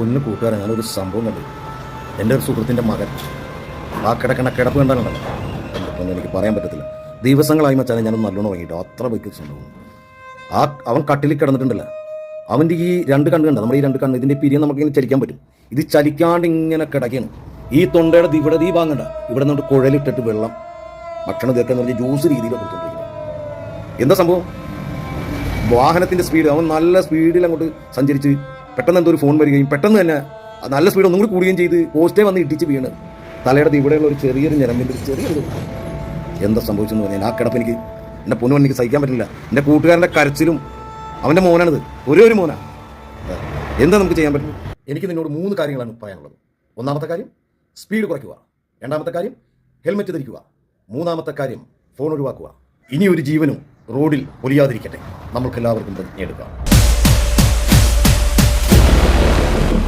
ഒന്ന് കൂട്ടുകാരൻ ഞാനൊരു സംഭവം കണ്ടു. എന്റെ ഒരു സുഹൃത്തിന്റെ മകൻ. ആ കിടക്കണ കിടപ്പ് കണ്ടാലുണ്ടല്ലോ എനിക്ക് പറയാൻ പറ്റത്തില്ല. ദിവസങ്ങളായി മച്ചാനെ ഞാനൊന്ന് നല്ലോണം ഉറങ്ങിയിട്ടോ. അത്ര വയ്ക്കുന്ന സംഭവം. ആ അവൻ കട്ടിലിൽ കിടന്നിട്ടുണ്ടല്ലോ. അവന്റെ ഈ രണ്ട് കണ്ണ് കണ്ട? നമ്മുടെ ഈ രണ്ട് കണ്ണ് ഇതിന്റെ പിരിയം നമുക്കിങ്ങനെ ചലിക്കാൻ പറ്റും. ഇത് ചലിക്കാണ്ട് ഇങ്ങനെ കിടക്കുകയാണ് ഈ തൊണ്ടയുടെ ഇവിടെ ഈ വാങ്ങണ്ട ഇവിടെ നിന്നോട് കുഴലിട്ടിട്ട് വെള്ളം ഭക്ഷണം തീർക്കാന്ന് പറഞ്ഞ് ജ്യൂസ് രീതിയിൽ കൊടുത്തോണ്ടിരിക്കുന്നത് എന്താ സംഭവം? വാഹനത്തിന്റെ സ്പീഡ് അവൻ നല്ല സ്പീഡിൽ അങ്ങോട്ട് സഞ്ചരിച്ച് പെട്ടെന്ന് എന്തോ ഒരു ഫോൺ വരികയും പെട്ടെന്ന് തന്നെ നല്ല സ്പീഡ് ഒന്നും കൂടി കൂടുകയും ചെയ്ത് പോസ്റ്റേ വന്ന് ഇടിച്ച് വീണ്. തലയുടെ ഇവിടെയുള്ള ഒരു ചെറിയൊരു ഞരമ്പിന്റെ ഒരു ചെറിയൊരു എന്താ സംഭവിച്ചെന്ന് പറഞ്ഞാൽ ആ കിടപ്പ് എനിക്ക് എന്റെ പൊന്നു എനിക്ക് സഹിക്കാൻ പറ്റില്ല. എന്റെ കൂട്ടുകാരന്റെ കരച്ചിലും അവന്റെ മോനാണിത്. ഒരേ ഒരു മോനാണ് എന്താ നമുക്ക് ചെയ്യാൻ പറ്റും? എനിക്ക് നിന്നോട് മൂന്ന് കാര്യങ്ങളാണ് പറയാനുള്ളത്. ഒന്നാമത്തെ കാര്യം സ്പീഡ് കുറയ്ക്കുക. രണ്ടാമത്തെ കാര്യം ഹെൽമെറ്റ് ധരിക്കുക. മൂന്നാമത്തെ കാര്യം ഫോൺ ഒഴിവാക്കുക. ഇനി ഒരു ജീവനും റോഡിൽ ഒലിയാതിരിക്കട്ടെ നമുക്കെല്ലാവർക്കും പ്രതിജ്ഞയെടുക്കാം